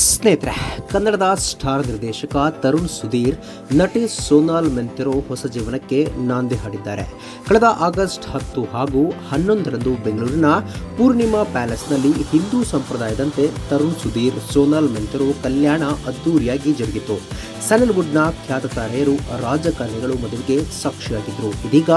ಸ್ನೇಹಿತರೆ, ಕನ್ನಡದ ಸ್ಟಾರ್ ನಿರ್ದೇಶಕ ತರುಣ್ ಸುಧೀರ್, ನಟಿ ಸೋನಾಲ್ ಮೆಂತೆರೋ ಹೊಸ ಜೀವನಕ್ಕೆ ನಾಂದಿ ಹಾಡಿದ್ದಾರೆ. ಕಳೆದ ಆಗಸ್ಟ್ ಹತ್ತು ಹಾಗೂ ಹನ್ನೊಂದರಂದು ಬೆಂಗಳೂರಿನ ಪೂರ್ಣಿಮಾ ಪ್ಯಾಲೇಸ್ನಲ್ಲಿ ಹಿಂದೂ ಸಂಪ್ರದಾಯದಂತೆ ತರುಣ್ ಸುಧೀರ್, ಸೋನಾಲ್ ಮೆಂತೆರೋ ಕಲ್ಯಾಣ ಅದ್ದೂರಿಯಾಗಿ ಜರುಗಿತು. ಸನಲ್ವುಡ್ನ ಖ್ಯಾತ ತಾರೆಯರು ರಾಜಕಾರಣಿಗಳು ಮದುವೆಗೆ ಸಾಕ್ಷಿಯಾಗಿದ್ದರು ಇದೀಗ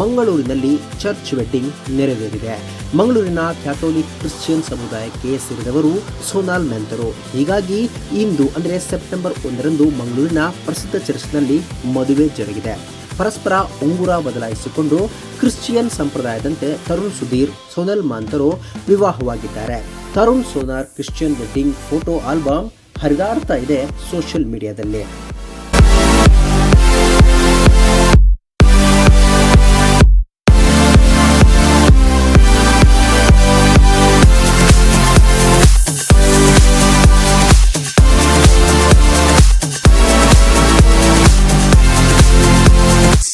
ಮಂಗಳೂರಿನಲ್ಲಿ ಚರ್ಚ್ ವೆಡ್ಡಿಂಗ್ ನೆರವೇರಿದೆ. ಮಂಗಳೂರಿನ ಕ್ಯಾಥೋಲಿಕ್ ಕ್ರಿಶ್ಚಿಯನ್ ಸಮುದಾಯಕ್ಕೆ ಸೇರಿದವರು ಸೋನಾಲ್ ಮೆಂತರು. ಹೀಗಾಗಿ ಇಂದು, ಅಂದರೆ ಸೆಪ್ಟೆಂಬರ್ ಒಂದರಂದು ಮಂಗಳೂರಿನ ಪ್ರಸಿದ್ಧ ಚರ್ಚ್ನಲ್ಲಿ ಮದುವೆ ಜರುಗಿದೆ. ಪರಸ್ಪರ ಉಂಗುರ ಬದಲಾಯಿಸಿಕೊಂಡು ಕ್ರಿಶ್ಚಿಯನ್ ಸಂಪ್ರದಾಯದಂತೆ Tarun Sudhir, Sonal Monteiro ವಿವಾಹವಾಗಿದ್ದಾರೆ. Tarun, Sonal Christian wedding photo album ಹರಿದಾಡ್ತಾ ಇದೆ ಸೋಷಿಯಲ್ ಮೀಡಿಯಾದಲ್ಲಿ.